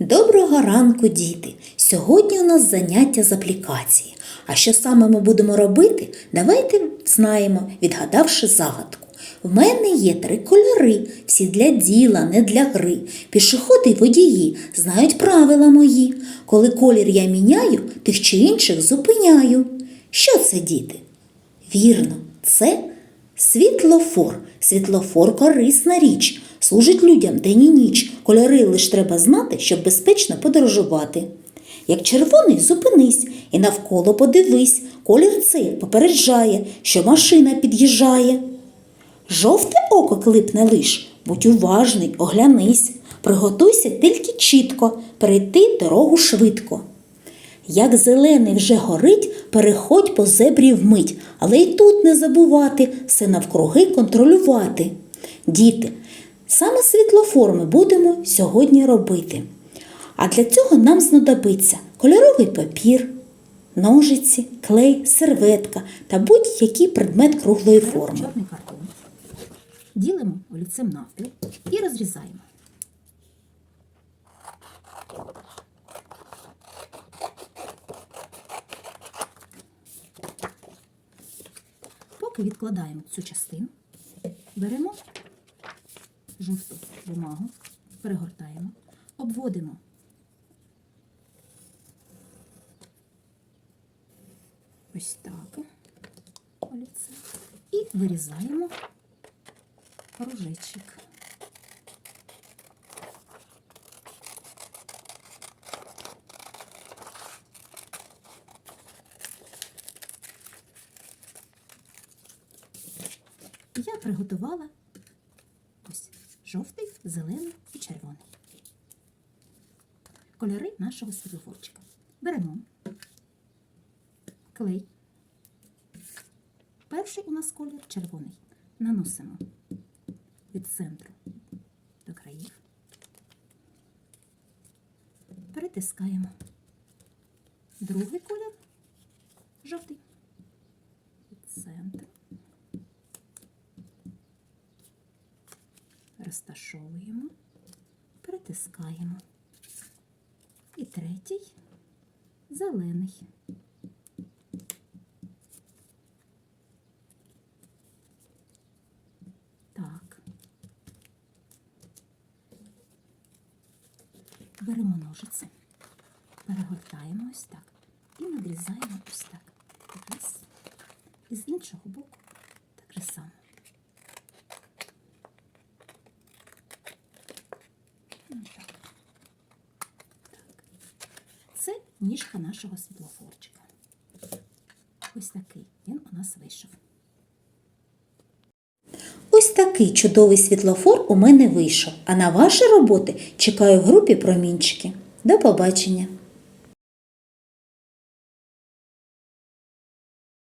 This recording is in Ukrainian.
Доброго ранку, діти! Сьогодні у нас заняття з аплікації. А що саме ми будемо робити, давайте знаємо, відгадавши загадку. В мене є три кольори, всі для діла, не для гри. Пішоходи й водії знають правила мої. Коли колір я міняю, тих чи інших зупиняю. Що це, діти? Вірно, це світлофор. Світлофор корисна річ. Служить людям день і ніч. Кольори лиш треба знати, щоб безпечно подорожувати. Як червоний, зупинись і навколо подивись. Колір цей попереджає, що машина під'їжджає. Жовте око клипне лиш, будь уважний, оглянись. Приготуйся тільки чітко, перейти дорогу швидко. Як зелений вже горить, переходь по зебрі вмить, але й тут не забувати все навкруги контролювати. Діти, саме світлофор ми будемо сьогодні робити. А для цього нам знадобиться кольоровий папір, ножиці, клей, серветка та будь-який предмет круглої форми. Чорний картон. Ділимо олівцем навпіл і розрізаємо. Поки відкладаємо цю частину, беремо жовту бумагу, перегортаємо, обводимо. Ось так. І вирізаємо кружечок. Я приготувала жовтий, зелений і червоний. Кольори нашого світлофорчика. Беремо клей. Перший у нас колір червоний. Наносимо від центру до країв. Перетискаємо. Другий колір жовтий. Від центру. Розташовуємо, перетискаємо. І третій зелений. Так. Беремо ножиці, перегортаємо ось так і надрізаємо ось так. Раз. І з іншого боку так же само. Ось так. Так. Це ніжка нашого світлофорчика. Ось такий він у нас вийшов. Ось такий чудовий світлофор у мене вийшов. А на ваші роботи чекаю в групі промінчики. До побачення!